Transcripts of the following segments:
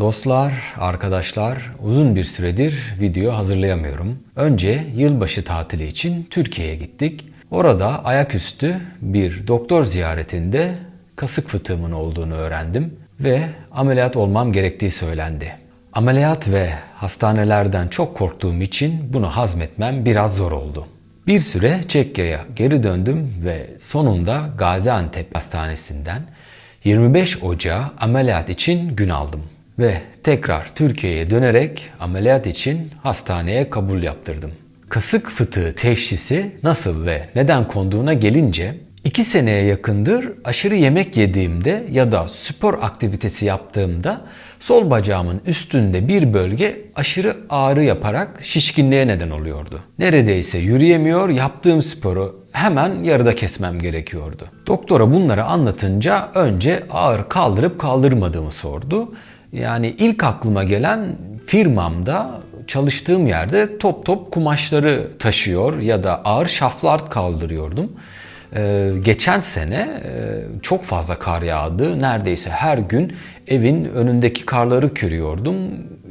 Dostlar, arkadaşlar uzun bir süredir video hazırlayamıyorum. Önce yılbaşı tatili için Türkiye'ye gittik. Orada ayaküstü bir doktor ziyaretinde kasık fıtığımın olduğunu öğrendim ve ameliyat olmam gerektiği söylendi. Ameliyat ve hastanelerden çok korktuğum için bunu hazmetmem biraz zor oldu. Bir süre Çekya'ya geri döndüm ve sonunda Gaziantep Hastanesi'nden 25 Ocağı ameliyat için gün aldım ve tekrar Türkiye'ye dönerek ameliyat için hastaneye kabul yaptırdım. Kasık fıtığı teşhisi nasıl ve neden konduğuna gelince 2 seneye yakındır aşırı yemek yediğimde ya da spor aktivitesi yaptığımda sol bacağımın üstünde bir bölge aşırı ağrı yaparak şişkinliğe neden oluyordu. Neredeyse yürüyemiyor, yaptığım sporu hemen yarıda kesmem gerekiyordu. Doktora bunları anlatınca önce ağır kaldırıp kaldırmadığımı sordu. Yani ilk aklıma gelen firmamda çalıştığım yerde top top kumaşları taşıyor ya da ağır şaflar kaldırıyordum. Ee, geçen sene e, çok fazla kar yağdı. Neredeyse her gün evin önündeki karları körüyordum.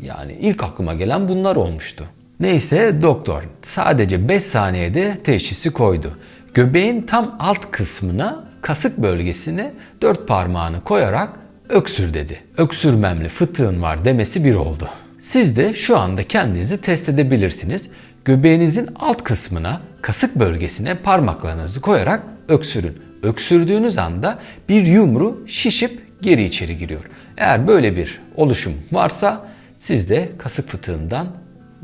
Yani ilk aklıma gelen bunlar olmuştu. Neyse doktor sadece 5 saniyede teşhisi koydu. Göbeğin tam alt kısmına kasık bölgesine dört parmağını koyarak öksür dedi. Öksürmemli fıtığın var demesi bir oldu. Siz de şu anda kendinizi test edebilirsiniz. Göbeğinizin alt kısmına, kasık bölgesine parmaklarınızı koyarak öksürün. Öksürdüğünüz anda bir yumru şişip geri içeri giriyor. Eğer böyle bir oluşum varsa siz de kasık fıtığından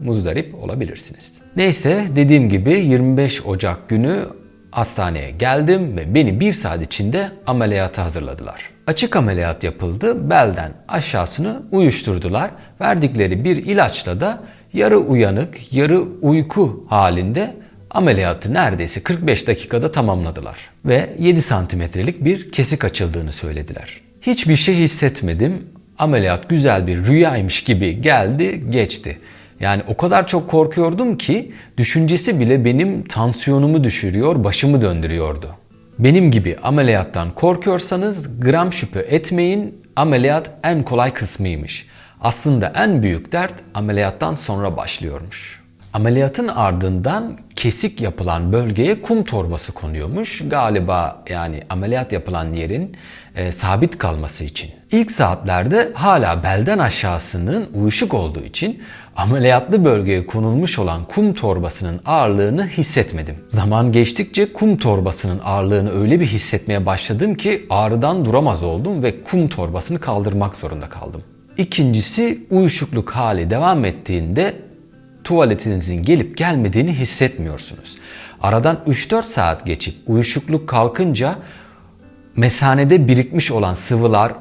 muzdarip olabilirsiniz. Neyse dediğim gibi 25 Ocak günü hastaneye geldim ve beni bir saat içinde ameliyata hazırladılar. Açık ameliyat yapıldı. Belden aşağısını uyuşturdular. Verdikleri bir ilaçla da yarı uyanık, yarı uyku halinde ameliyatı neredeyse 45 dakikada tamamladılar. Ve 7 santimetrelik bir kesik açıldığını söylediler. Hiçbir şey hissetmedim. Ameliyat güzel bir rüyaymış gibi geldi, geçti. Yani o kadar çok korkuyordum ki düşüncesi bile benim tansiyonumu düşürüyor, başımı döndürüyordu. Benim gibi ameliyattan korkuyorsanız gram şüphe etmeyin. Ameliyat en kolay kısmıymış. Aslında en büyük dert ameliyattan sonra başlıyormuş. Ameliyatın ardından kesik yapılan bölgeye kum torbası konuyormuş. Galiba yani ameliyat yapılan yerin e, sabit kalması için. İlk saatlerde hala belden aşağısının uyuşuk olduğu için ameliyatlı bölgeye konulmuş olan kum torbasının ağırlığını hissetmedim. Zaman geçtikçe kum torbasının ağırlığını öyle bir hissetmeye başladım ki ağrıdan duramaz oldum ve kum torbasını kaldırmak zorunda kaldım. İkincisi uyuşukluk hali devam ettiğinde tuvaletinizin gelip gelmediğini hissetmiyorsunuz. Aradan 3-4 saat geçip uyuşukluk kalkınca mesanede birikmiş olan sıvılar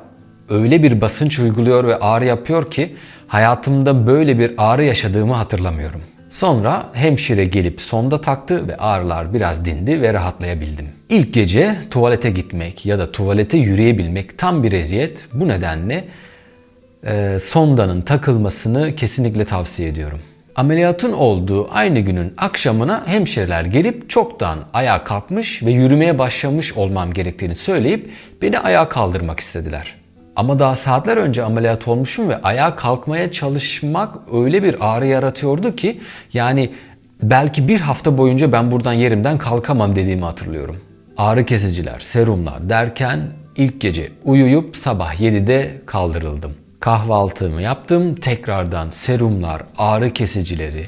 öyle bir basınç uyguluyor ve ağrı yapıyor ki hayatımda böyle bir ağrı yaşadığımı hatırlamıyorum. Sonra hemşire gelip sonda taktı ve ağrılar biraz dindi ve rahatlayabildim. İlk gece tuvalete gitmek ya da tuvalete yürüyebilmek tam bir eziyet. Bu nedenle e, sondanın takılmasını kesinlikle tavsiye ediyorum. Ameliyatın olduğu aynı günün akşamına hemşireler gelip çoktan ayağa kalkmış ve yürümeye başlamış olmam gerektiğini söyleyip beni ayağa kaldırmak istediler. Ama daha saatler önce ameliyat olmuşum ve ayağa kalkmaya çalışmak öyle bir ağrı yaratıyordu ki yani belki bir hafta boyunca ben buradan yerimden kalkamam dediğimi hatırlıyorum. Ağrı kesiciler, serumlar derken ilk gece uyuyup sabah 7'de kaldırıldım. Kahvaltımı yaptım. Tekrardan serumlar, ağrı kesicileri,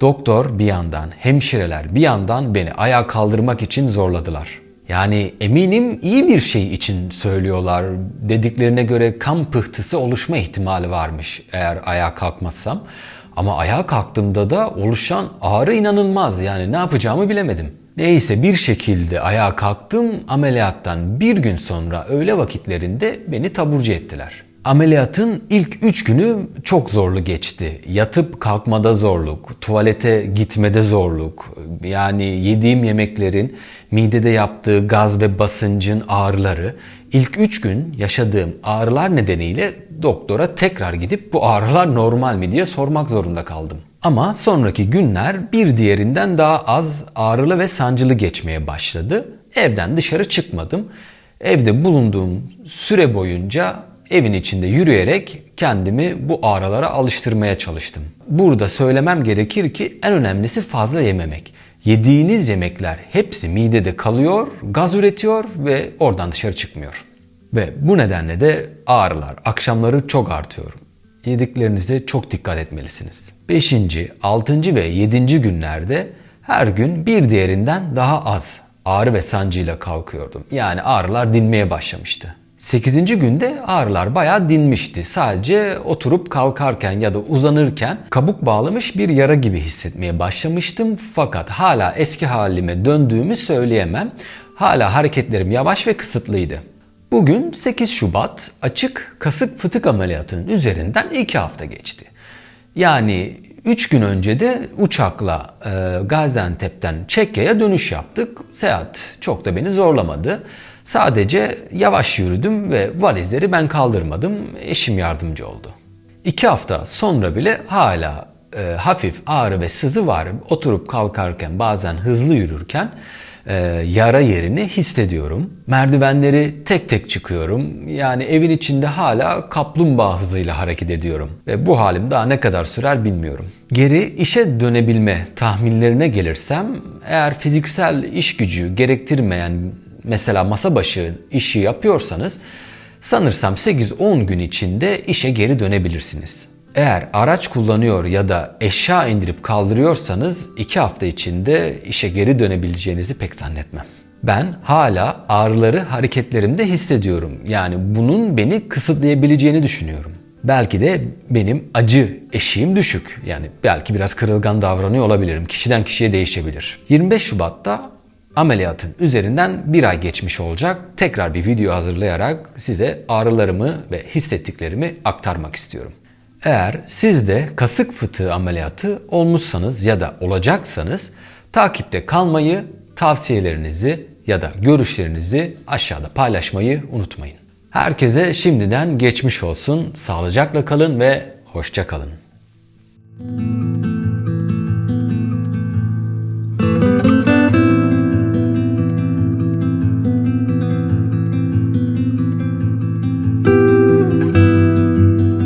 doktor bir yandan, hemşireler bir yandan beni ayağa kaldırmak için zorladılar. Yani eminim iyi bir şey için söylüyorlar. Dediklerine göre kan pıhtısı oluşma ihtimali varmış eğer ayağa kalkmazsam. Ama ayağa kalktığımda da oluşan ağrı inanılmaz. Yani ne yapacağımı bilemedim. Neyse bir şekilde ayağa kalktım. Ameliyattan bir gün sonra öğle vakitlerinde beni taburcu ettiler. Ameliyatın ilk 3 günü çok zorlu geçti. Yatıp kalkmada zorluk, tuvalete gitmede zorluk, yani yediğim yemeklerin midede yaptığı gaz ve basıncın ağrıları. İlk 3 gün yaşadığım ağrılar nedeniyle doktora tekrar gidip bu ağrılar normal mi diye sormak zorunda kaldım. Ama sonraki günler bir diğerinden daha az ağrılı ve sancılı geçmeye başladı. Evden dışarı çıkmadım. Evde bulunduğum süre boyunca evin içinde yürüyerek kendimi bu ağrılara alıştırmaya çalıştım. Burada söylemem gerekir ki en önemlisi fazla yememek. Yediğiniz yemekler hepsi midede kalıyor, gaz üretiyor ve oradan dışarı çıkmıyor. Ve bu nedenle de ağrılar akşamları çok artıyor. Yediklerinize çok dikkat etmelisiniz. 5. 6. ve 7. günlerde her gün bir diğerinden daha az ağrı ve sancıyla kalkıyordum. Yani ağrılar dinmeye başlamıştı. 8. günde ağrılar bayağı dinmişti. Sadece oturup kalkarken ya da uzanırken kabuk bağlamış bir yara gibi hissetmeye başlamıştım. Fakat hala eski halime döndüğümü söyleyemem. Hala hareketlerim yavaş ve kısıtlıydı. Bugün 8 Şubat açık kasık fıtık ameliyatının üzerinden 2 hafta geçti. Yani 3 gün önce de uçakla e, Gaziantep'ten Çekya'ya dönüş yaptık. Seyahat çok da beni zorlamadı. Sadece yavaş yürüdüm ve valizleri ben kaldırmadım. Eşim yardımcı oldu. 2 hafta sonra bile hala e, hafif ağrı ve sızı var. Oturup kalkarken bazen hızlı yürürken e, yara yerini hissediyorum. Merdivenleri tek tek çıkıyorum. Yani evin içinde hala kaplumbağa hızıyla hareket ediyorum. Ve bu halim daha ne kadar sürer bilmiyorum. Geri işe dönebilme tahminlerine gelirsem eğer fiziksel iş gücü gerektirmeyen mesela masa başı işi yapıyorsanız sanırsam 8-10 gün içinde işe geri dönebilirsiniz. Eğer araç kullanıyor ya da eşya indirip kaldırıyorsanız 2 hafta içinde işe geri dönebileceğinizi pek zannetmem. Ben hala ağrıları hareketlerimde hissediyorum. Yani bunun beni kısıtlayabileceğini düşünüyorum. Belki de benim acı eşiğim düşük. Yani belki biraz kırılgan davranıyor olabilirim. Kişiden kişiye değişebilir. 25 Şubat'ta ameliyatın üzerinden bir ay geçmiş olacak. Tekrar bir video hazırlayarak size ağrılarımı ve hissettiklerimi aktarmak istiyorum. Eğer siz de kasık fıtığı ameliyatı olmuşsanız ya da olacaksanız takipte kalmayı, tavsiyelerinizi ya da görüşlerinizi aşağıda paylaşmayı unutmayın. Herkese şimdiden geçmiş olsun, sağlıcakla kalın ve hoşça kalın.